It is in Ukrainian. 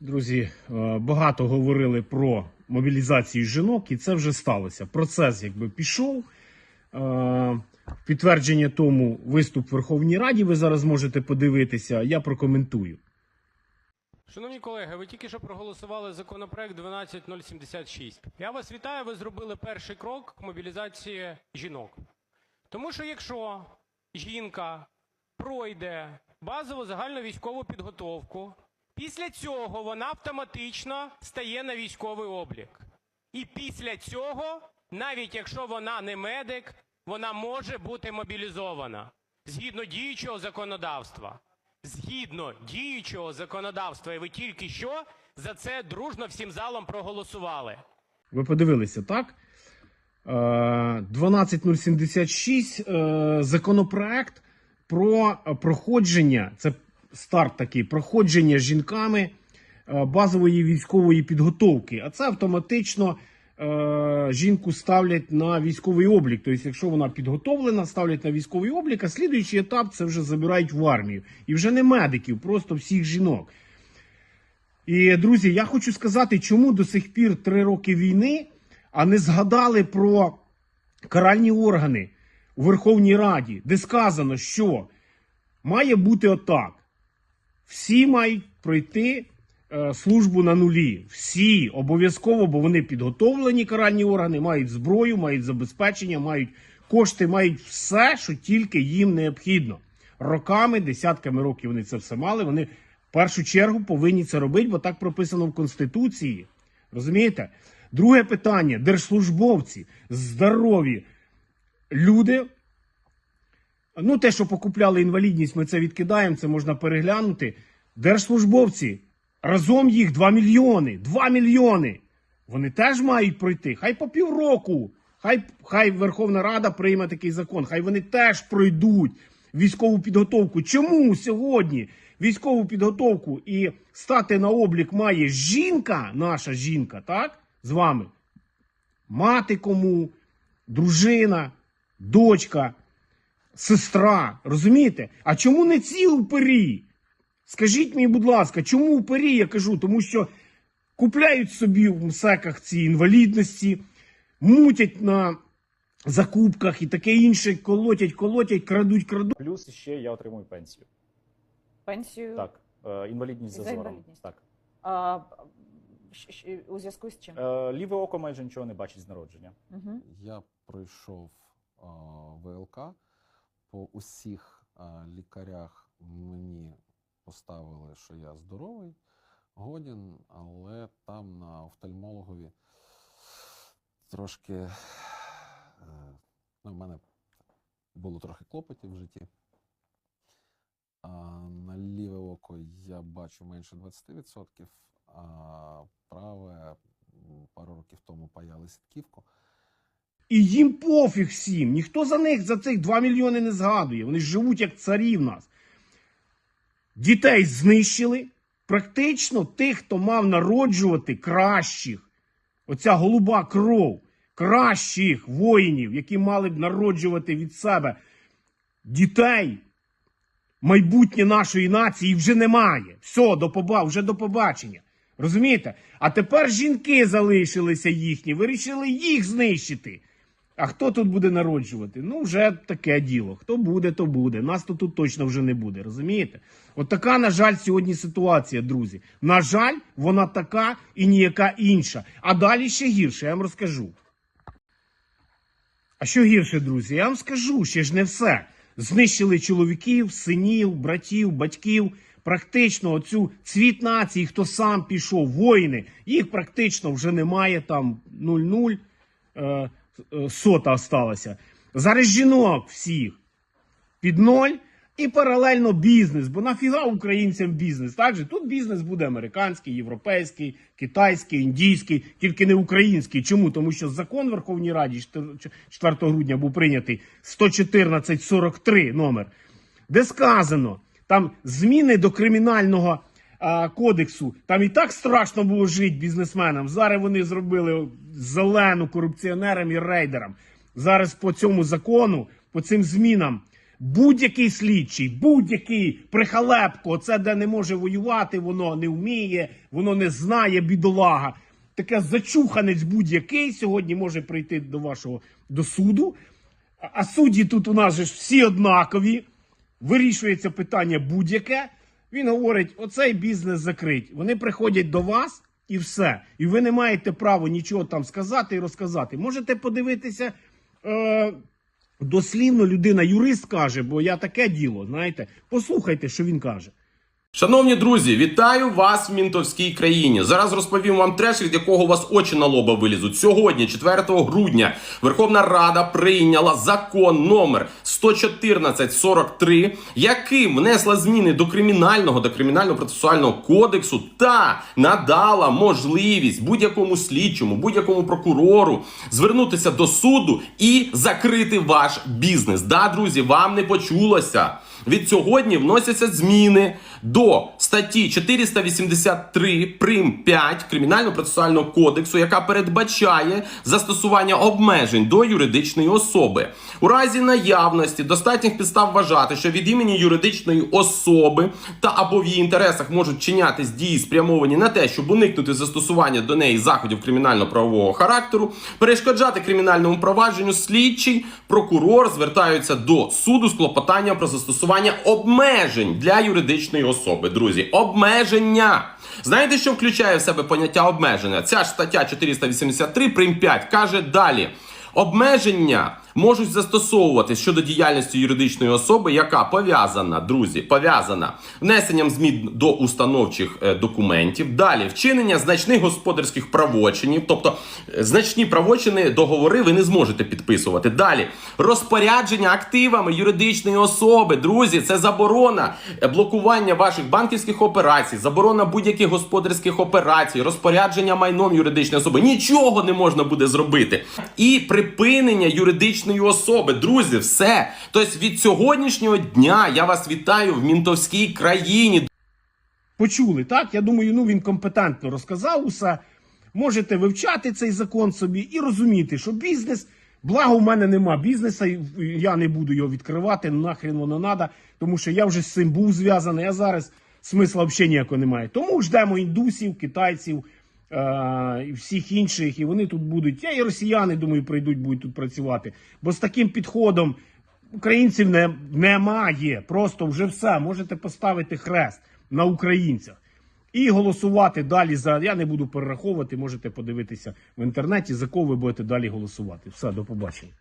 Друзі, е, багато говорили про мобілізацію жінок, і це вже сталося. Процес якби пішов. Е, Підтвердження тому виступ в Верховній Раді. Ви зараз можете подивитися. Я прокоментую. Шановні колеги, ви тільки що проголосували законопроект 12076. Я вас вітаю, ви зробили перший крок к мобілізації жінок. Тому що якщо жінка пройде базову загальну військову підготовку, після цього вона автоматично стає на військовий облік. І після цього, навіть якщо вона не медик, вона може бути мобілізована згідно діючого законодавства. Згідно діючого законодавства, і ви тільки що за це дружно всім залом проголосували. Ви подивилися, так? Е, 12076 е, законопроект про проходження, це старт такий, проходження жінками е, базової військової підготовки. А це автоматично е, жінку ставлять на військовий облік. Тобто, якщо вона підготовлена, ставлять на військовий облік, а слідуючий етап це вже забирають в армію. І вже не медиків, просто всіх жінок. І, друзі, я хочу сказати, чому до сих пір три роки війни, а не згадали про каральні органи у Верховній Раді, де сказано, що має бути отак. Всі мають пройти е, службу на нулі. Всі обов'язково, бо вони підготовлені каральні органи, мають зброю, мають забезпечення, мають кошти, мають все, що тільки їм необхідно. Роками, десятками років вони це все мали. Вони в першу чергу повинні це робити, бо так прописано в Конституції. Розумієте? Друге питання: держслужбовці, здорові люди. Ну, те, що покупляли інвалідність, ми це відкидаємо, це можна переглянути. Держслужбовці, разом їх 2 мільйони. 2 мільйони. Вони теж мають пройти. Хай по півроку. Хай, хай Верховна Рада прийме такий закон. Хай вони теж пройдуть військову підготовку. Чому сьогодні військову підготовку і стати на облік має жінка, наша жінка, так? З вами? Мати кому, дружина, дочка сестра. Розумієте? А чому не ці упері? Скажіть мені, будь ласка, чому упері я кажу? Тому що купляють собі в МСЕКах ці інвалідності, мутять на закупках і таке інше, колотять, колотять, крадуть, крадуть. Плюс ще я отримую пенсію. Пенсію Так, е, інвалідність за, За зором. інвалідність. Так. а, щ- щ- у зв'язку з чим? Е, ліве око майже нічого не бачить з народження. Угу. Я пройшов а, ВЛК. По усіх лікарях мені поставили, що я здоровий, годен, але там на офтальмологові трошки е, ну, в мене було трохи клопотів в житті. А на ліве око я бачу менше 20%, а праве пару років тому паяли сітківку. І їм пофіг всім. Ніхто за них за цих 2 мільйони не згадує. Вони живуть як царі в нас. Дітей знищили. Практично тих, хто мав народжувати кращих. Оця голуба кров, кращих воїнів, які мали б народжувати від себе дітей. Майбутнє нашої нації вже немає. Все, до поба, вже до побачення. Розумієте? А тепер жінки залишилися їхні, вирішили їх знищити. А хто тут буде народжувати? Ну, вже таке діло. Хто буде, то буде. Нас то тут точно вже не буде. Розумієте? От така, на жаль, сьогодні ситуація, друзі. На жаль, вона така і ніяка інша. А далі ще гірше, я вам розкажу. А що гірше, друзі? Я вам скажу, ще ж не все. Знищили чоловіків, синів, братів, батьків. Практично оцю цвіт нації, хто сам пішов, воїни, їх практично вже немає там 0-0, е, е, сота осталася. Зараз жінок всіх під ноль і паралельно бізнес. Бо нафіга українцям бізнес? Так же тут бізнес буде американський, європейський, китайський, індійський, тільки не український. Чому? Тому що закон Верховній Раді 4 грудня був прийнятий 114.43 номер, де сказано там зміни до кримінального кодексу. Там і так страшно було жити бізнесменам. Зараз вони зробили зелену корупціонерам і рейдерам. Зараз по цьому закону, по цим змінам Будь-який слідчий, будь-який прихалепко, це де не може воювати, воно не вміє, воно не знає, бідолага. Таке зачуханець будь-який сьогодні може прийти до вашого до суду. А- судді тут у нас же всі однакові. Вирішується питання будь-яке. Він говорить: оцей бізнес закрить. Вони приходять до вас і все. І ви не маєте права нічого там сказати і розказати. Можете подивитися. Е- Дослівно людина, юрист каже, бо я таке діло, знаєте. Послухайте, що він каже. Шановні друзі, вітаю вас в мінтовській країні. Зараз розповім вам треш, від якого у вас очі на лоба вилізуть. Сьогодні, 4 грудня, Верховна Рада прийняла закон номер 11443, яким внесла зміни до кримінального до кримінального процесуального кодексу та надала можливість будь-якому слідчому, будь-якому прокурору звернутися до суду і закрити ваш бізнес. Да, друзі, вам не почулося. Від сьогодні вносяться зміни до статті 483 прим 5 Кримінально-процесуального кодексу, яка передбачає застосування обмежень до юридичної особи. У разі наявності достатніх підстав вважати, що від імені юридичної особи та або в її інтересах можуть чинятись дії, спрямовані на те, щоб уникнути застосування до неї заходів кримінально-правового характеру, перешкоджати кримінальному провадженню слідчий, прокурор звертаються до суду з клопотанням про застосування обмежень для юридичної особи. Друзі, обмеження. Знаєте, що включає в себе поняття обмеження? Ця ж стаття 483 прим 5 каже далі. Обмеження можуть застосовуватись щодо діяльності юридичної особи, яка пов'язана, друзі, пов'язана внесенням змін до установчих е, документів. Далі вчинення значних господарських правочинів, тобто е, значні правочини, договори ви не зможете підписувати. Далі розпорядження активами юридичної особи. Друзі, це заборона блокування ваших банківських операцій, заборона будь-яких господарських операцій, розпорядження майном юридичної особи. Нічого не можна буде зробити. І припинення юридичної особи. Друзі, все. Тобто від сьогоднішнього дня я вас вітаю в мінтовській країні. Почули, так? Я думаю, ну він компетентно розказав усе. Можете вивчати цей закон собі і розуміти, що бізнес, благо в мене нема бізнеса, я не буду його відкривати, нахрен воно треба, тому що я вже з цим був зв'язаний, а зараз смисла взагалі ніякого немає. Тому ждемо індусів, китайців і всіх інших, і вони тут будуть. Я і росіяни, думаю, прийдуть, будуть тут працювати. Бо з таким підходом українців не, немає. Просто вже все. Можете поставити хрест на українцях. І голосувати далі за. Я не буду перераховувати, можете подивитися в інтернеті, за кого ви будете далі голосувати. Все, до побачення.